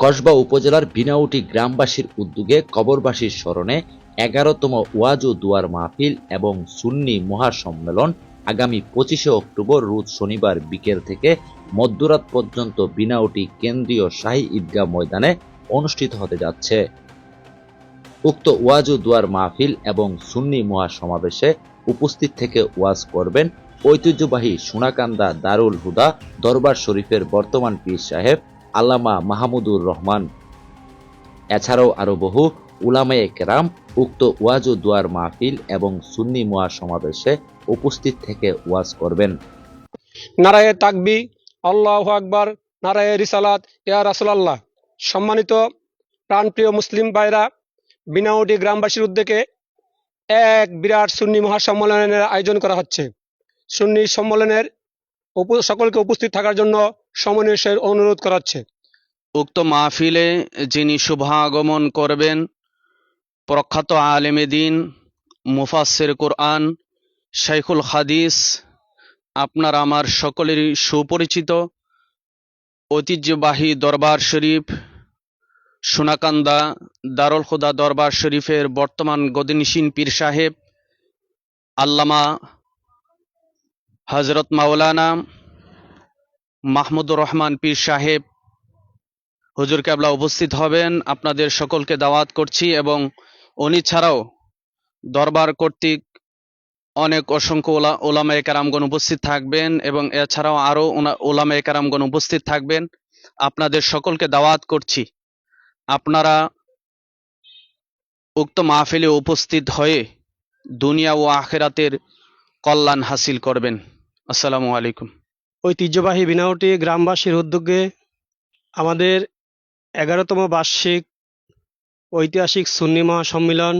কসবা উপজেলার বিনাউটি গ্রামবাসীর উদ্যোগে কবরবাসীর স্মরণে এগারোতম ওয়াজ দুয়ার মাহফিল এবং সুন্নি মহাসম্মেলন আগামী পঁচিশে অক্টোবর রোজ শনিবার বিকেল থেকে মধ্যরাত পর্যন্ত বিনাউটি কেন্দ্রীয় শাহী ঈদগাহ ময়দানে অনুষ্ঠিত হতে যাচ্ছে। উক্ত ওয়াজ দুয়ার মাহফিল এবং সুন্নি মহাসমাবেশে উপস্থিত থেকে ওয়াজ করবেন ঐতিহ্যবাহী সোনাকান্দা দারুল হুদা, দরবার শরীফের বর্তমান পীর সাহেব আল্লামা মাহমুদুর রহমান। এছাড়াও আরও বহু উলামায়ে কেরাম উক্ত ওয়াজ ও দুয়ার মাহফিল এবং সুন্নি মোয়া সমাবেশে উপস্থিত থেকে ওয়াজ করবেন। নারায়ে তাকবি, আল্লাহ আকবার, নারায়ে রিসালাত, ইয়া রাসুলাল্লাহ। সম্মানিত প্রাণপ্রিয় মুসলিম ভাইরা, বিনাউটি গ্রামবাসীর উদ্যোগে এক বিরাট সুন্নি মহাসম্মেলনের আয়োজন করা হচ্ছে। সুন্নি সম্মেলনের সকলকে উপস্থিত থাকার জন্য সমন্বয়ের অনুরোধ করাচ্ছে। উক্ত মাহফিলে যিনি শুভাগমন করবেন, প্রখ্যাত আলেমে দিন মুফাসের কোরআন, শাইখুল হাদিস, আপনার আমার সকলেরই সুপরিচিত, ঐতিহ্যবাহী দরবার শরীফ, সোনাকান্দা, দারুল খুদা দরবার শরীফের বর্তমান গদিনিসীন পীর সাহেব, আল্লামা হজরত মাওলানা মাহমুদুর রহমান পীর সাহেব। হুজুর কেবলা উপস্থিত হবেন। আপনাদের সকলকে দাওয়াত করছি এবং উনি ছাড়াও দরবার কর্তৃক অনেক অসংখ্য ওলা ওলামায়ে কারামগণ উপস্থিত থাকবেন এবং এছাড়াও আরও ওলামায়ে কারামগণ উপস্থিত থাকবেন। আপনাদের সকলকে দাওয়াত করছি। আপনারা উক্ত মাহফিলে উপস্থিত হয়ে দুনিয়া ও আখেরাতের কল্যাণ হাসিল করবেন। আসসালামু আলাইকুম। ঐতিহ্যবাহী বিনাউটি গ্রামবাসীর উদ্যোগে আমাদের এগারোতম বার্ষিক ঐতিহাসিক সুন্নি মহাসম্মিলন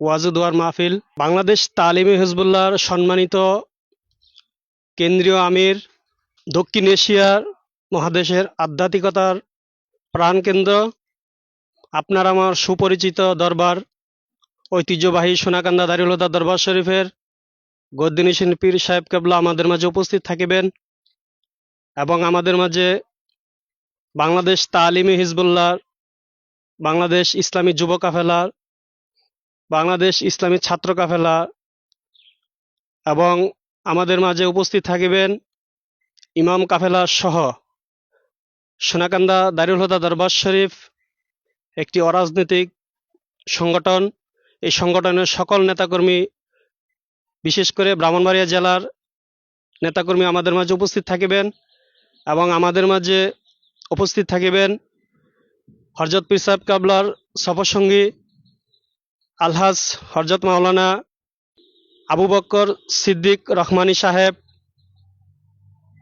ওয়াজুদুয়ার মাহফিল। বাংলাদেশ তালিমি হিজবুল্লাহর সম্মানিত কেন্দ্রীয় আমির দক্ষিণ এশিয়ার মহাদেশের আধ্যাত্মিকতার প্রাণকেন্দ্র। আপনার আমার সুপরিচিত দরবার, ঐতিহ্যবাহী সোনাকান্দা দারিলতা দরবার শরীফের গদ্দিনিসিন পীর সাহেব কেবলা আমাদের মাঝে উপস্থিত থাকিবেন। এবং আমাদের মাঝে বাংলাদেশ তালিমি হিজবুল্লাহ, বাংলাদেশ ইসলামী যুব কাফেলা, বাংলাদেশ ইসলামী ছাত্র কাফেলা এবং আমাদের মাঝে উপস্থিত থাকিবেন ইমাম কাফেলা সহ সোনাকান্দা দারুল হুদা দরবার শরীফ, একটি অরাজনৈতিক সংগঠন। এই সংগঠনের সকল নেতাকর্মী, বিশেষ করে ব্রাহ্মণবাড়িয়া জেলার নেতাকর্মী আমাদের মাঝে উপস্থিত থাকিবেন। এবং আমাদের মাঝে উপস্থিত থাকিবেন হরজত পীর সাহেব কাবলার সফরসঙ্গী আলহাজ হরজত মাওলানা আবু বক্কর সিদ্দিক রহমানী সাহেব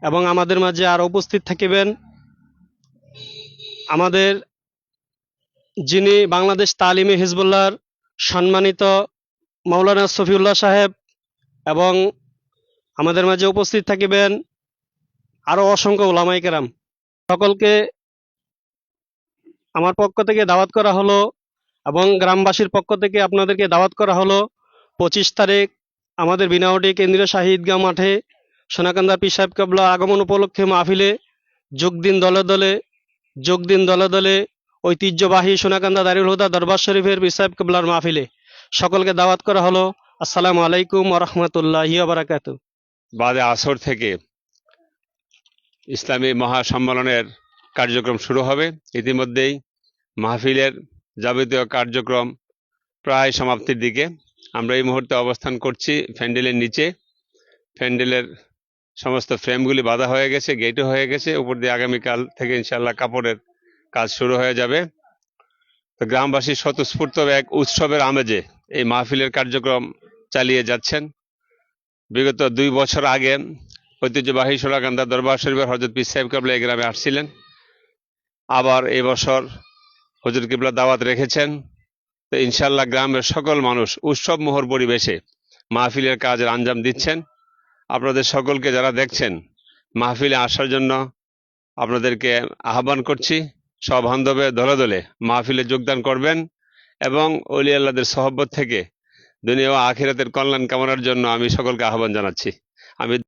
এবং আমাদের মাঝে আরও উপস্থিত থাকিবেন আমাদের যিনি বাংলাদেশ তালিমে হিজবুল্লাহর সম্মানিত মৌলানা সফিউল্লাহ সাহেব এবং আমাদের মাঝে উপস্থিত থাকিবেন আরও অসংখ্য ওলামাই কেরাম। সকলকে আমার পক্ষ থেকে দাওয়াত করা হলো এবং গ্রামবাসীর পক্ষ থেকে আপনাদেরকে দাওয়াত করা হলো পঁচিশ তারিখ আমাদের বিনাওয়াটি কেন্দ্রীয় শাহিদগাঁ মাঠে সোনাকান্দা পীর সাহেব কাবলা আগমন উপলক্ষে মাহফিলে যোগ দিন দলে দলে, যোগ দিন দলে দলে ঐতিহ্যবাহী সোনাকান্দা দারুল হুদা দরবার শরীফের পীর সাহেব কাবলার মাহফিলে সকলকে দাওয়াত করা হলো। আসসালামু আলাইকুম ওরহমতুল্লাহি বাদে আসর থেকে ইসলামী মহাসম্মেলনের কার্যক্রম শুরু হবে। ইতিমধ্যেই মাহফিলের যাবতীয় কার্যক্রম প্রায় সমাপ্তির দিকে। আমরা এই মুহূর্তে অবস্থান করছি প্যান্ডেলের নিচে। প্যান্ডেলের সমস্ত ফ্রেমগুলি বাঁধা হয়ে গেছে, গেটও হয়ে গেছে। উপর দিয়ে আগামীকাল থেকে ইনশাল্লাহ কাপড়ের কাজ শুরু হয়ে যাবে। তো গ্রামবাসী স্বতঃস্ফূর্ত এক উৎসবের আমেজে এই মাহফিলের কার্যক্রম চালিয়ে যাচ্ছেন। বিগত দুই বছর আগে ঐতিহ্যবাহী সোনাকান্দা দরবার শরীফের হজরত পীর সাহেব কাবলা এই গ্রামে আসছিলেন। আবার এবছর বছর হজরত কিবলা দাওয়াত রেখেছেন। তো ইনশাল্লাহ গ্রামের সকল মানুষ উৎসব মোহর পরিবেশে মাহফিলের কাজের আঞ্জাম দিচ্ছেন। আপনাদের সকলকে যারা দেখছেন, মাহফিলে আসার জন্য আপনাদেরকে আহ্বান করছি সব বান্ধবে দলে দলে মাহফিলে যোগদান করবেন এবং অলি আল্লাদের সহব্বত থেকে দুনিয়া ও আখিরাতের কল্যাণ কামনার জন্য আমি সকলকে আহ্বান জানাচ্ছি। আমি